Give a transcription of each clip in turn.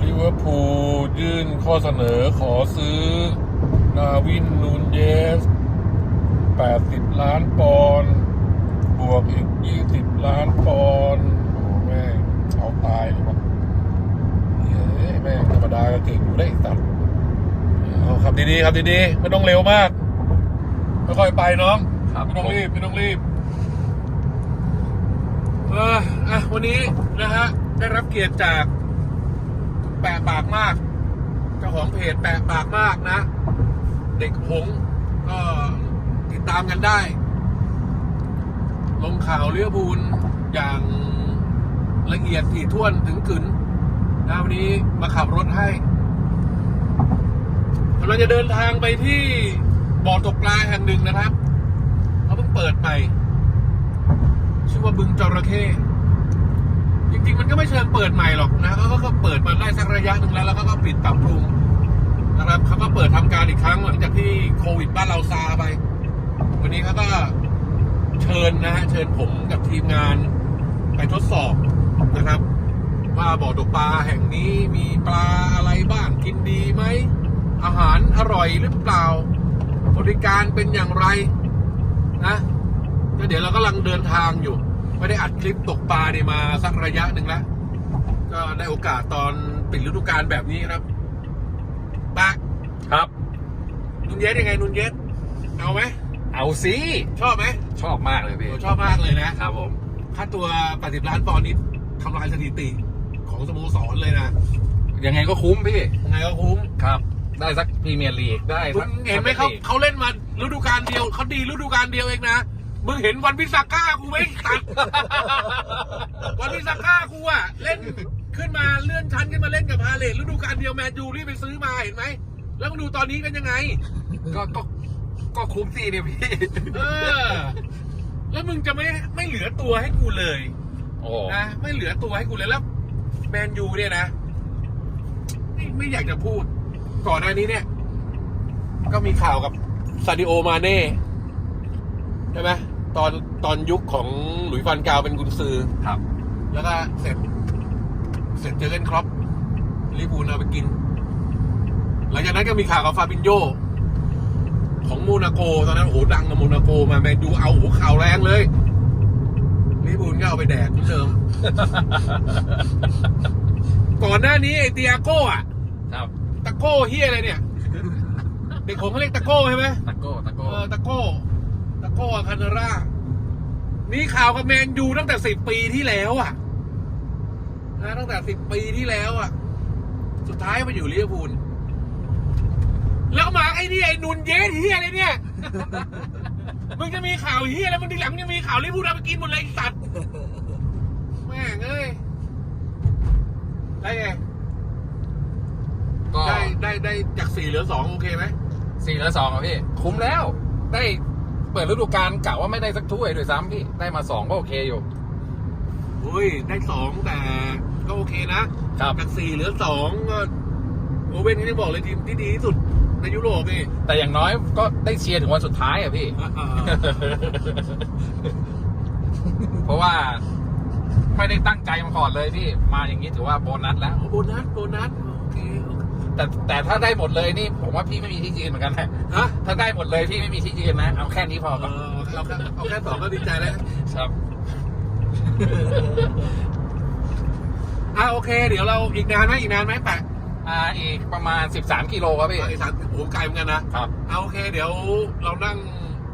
ลิเวอร์พูลยื่นข้อเสนอขอซื้อดาวินนูนเยส 80 ล้านปอนด์บวกอีก 20 ล้านปอนด์โอ้แม่งเอาตายเลยวะเฮ้ยแม่งธรรมดาก็เก่งอยู่ได้สัตว์ ขับดีๆขับดีๆไม่ต้องเร็วมากค่อยๆไปน้องครับไม่ต้องรีบไม่ต้องรีบเอออะวันนี้นะฮะได้รับเกียรติจากแปะปากมาก เจ้าของเพจแปะปากมากนะ เด็กหงส์ก็ติดตามกันได้ ลงข่าวเรือบูลอย่างละเอียดถี่ถ้วนถึงกึนนะวันนี้มาขับรถให้กำลังจะเดินทางไปที่บ่อตกปลาแห่งหนึ่งนะครับเขาเพิ่งเปิดใหม่ชื่อว่าบึงจระเข้จริงๆ มันก็ไม่เชิงเปิดใหม่หรอกนะเขาก็เปิดมาได้สักระยะหนึ่งแล้ว แล้วก็ปิดปรับปรุงนะครับเขาก็เปิดทำการอีกครั้งหลังจากที่โควิดบ้านเราซาไป วันนี้เขาก็เชิญนะฮะเชิญผมกับทีมงานไปทดสอบนะครับ ว่าบ่อตกปลาแห่งนี้มีปลาอะไรบ้างกินดีไหม อาหารอร่อยหรือเปล่า บริการเป็นอย่างไรนะก็เดี๋ยวเรากำลังเดินทางอยู่ ไม่ได้อัดคลิปตกปลาเนี่ยมาสักระยะหนึ่งแล้ว ก็ได้โอกาสตอนปิดฤดูกาลแบบนี้ครับปะครับ นุนเยสยังไงนุนเยสเอาไหมเอาสิชอบไหมชอบมากเลยพี่โอ้ชอบมากเลยนะครับผมค่าตัว 80 ล้านปอนด์นี้ทำลายสถิติของสโมสรเลยนะ ยังไงก็คุ้มพี่ ยังไงก็คุ้มครับ ได้สักพรีเมียร์ลีกได้มึสักงเห็นไหมเขาเขาเล่นมาฤดูกาลเดียวเขาดีฤดูกาลเดียวเองนะมึงเห็นวันพิซาก้ากูไหมตัด วันพิซาก้ากูอะเล่นขึ้นมาเลื่อนชั้นขึ้นมาเล่นกับพาเลทฤดูกาลเดียวแมนยูรีบไปซื้อมาเห็นไหมแล้วมาดูตอนนี้กันยังไง ก็ก็ก็คุ้มสิเนี่ยพี่ เออ แล้วมึงจะไม่ไม่เหลือตัวให้กูเลยโอ้นะไม่เหลือตัวให้กูเลยแล้วแมนยูเนี่ยนะไม่ไม่อยากจะพูด ก่อนหน้านี้เนี่ย ก็มีข่าวกับซาดิโอมาเน่ใช่ไหมตอนตอนยุคของหลุยส์ฟันกาวเป็นกุนซือ ครับ แล้วก็เสร็จ เสร็จเจอเกนครอปลิเวอร์พูลเอาไปกิน หลังจากนั้นก็มีข่าวกับฟาบินโยของโมนาโก ตอนนั้นโอ้โหดังกับโมนาโกมาแมนยูเอาโอ้โหข่าวแรงเลยลิเวอร์พูลก็เอาไปแดกเหมือนเดิม ก่อนหน้านี้ไอ้เตียโก้อะครับ ตะโก้เฮียอะไรเนี่ย เด็กผมเขาเรียกตะโก้ใช่ไหมตะโก้ตะเอโก้อตะโก้ตะโก้อาคานาร่ามีข่าวกับแมนยูตั้งแต่สิบปีที่แล้วอะนะตั้งแต่สิบปีที่แล้วอะ สุดท้ายมาอยู่ลิเวอร์พูลแล้วมาไอ้นี่ไอ้นุนเยสเฮียอะไรเนี่ยมึงจะมีข่าวเฮียอะไรมึงทีหลังมึงจะมีข่าวลิเวอร์พูลเอาไปกินหมดเลยไอ้สัตว์แม่งเอ้ยได้ไงก็ ได้ได้ได้จากสี่เหลือสองโอเคไหมสี่เหลือสองอะพี่ คุ้มแล้ว ได้เปิดฤดูกาลกะว่าไม่ได้สักถ้วยด้วยซ้ำพี่ ได้มาสองก็โอเคอยู่เฮ้ยได้สองแต่ก็โอเคนะครับ จากสี่เหลือสองก็โอเว่นก็ยังบอกเลยทีมที่ดีที่สุดในยุโรปนี่แต่อย่างน้อยก็ได้เชียร์ถึงวันสุดท้ายอะพี่เพราะว่าไม่ได้ตั้งใจมาก่อนเลยพี่ มาอย่างนี้ถือว่าโบนัสแล้วโอ้โบนัสโบนัสโอเคโอเค แต่แต่ถ้าได้หมดเลยนี่ผมว่าพี่ไม่มีที่ยืนเหมือนกันนะฮะถ้าได้หมดเลยพี่ไม่มีที่ยืนนะเอาแค่นี้พอเออเอาแค่เอาแค่สองก็ดีใจแล้ว ครับ อะโอเค เดี๋ยวเราอีกนานไหมอีกนานไหมแปะอ่าอีกประมาณ 13กิโลครับพี่อีกสามโอ้โหไกลเหมือนกันนะครับ เอาโอเค เดี๋ยวเรานั่ง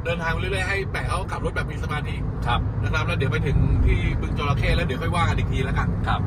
เดินทางไปเรื่อยๆให้แปะเขาขับรถแบบมีสมาธิครับนะครับแล้วเดี๋ยวไปถึงที่บึงจระเข้แล้วเดี๋ยวค่อยว่ากันอีกทีแล้วกัน ครับ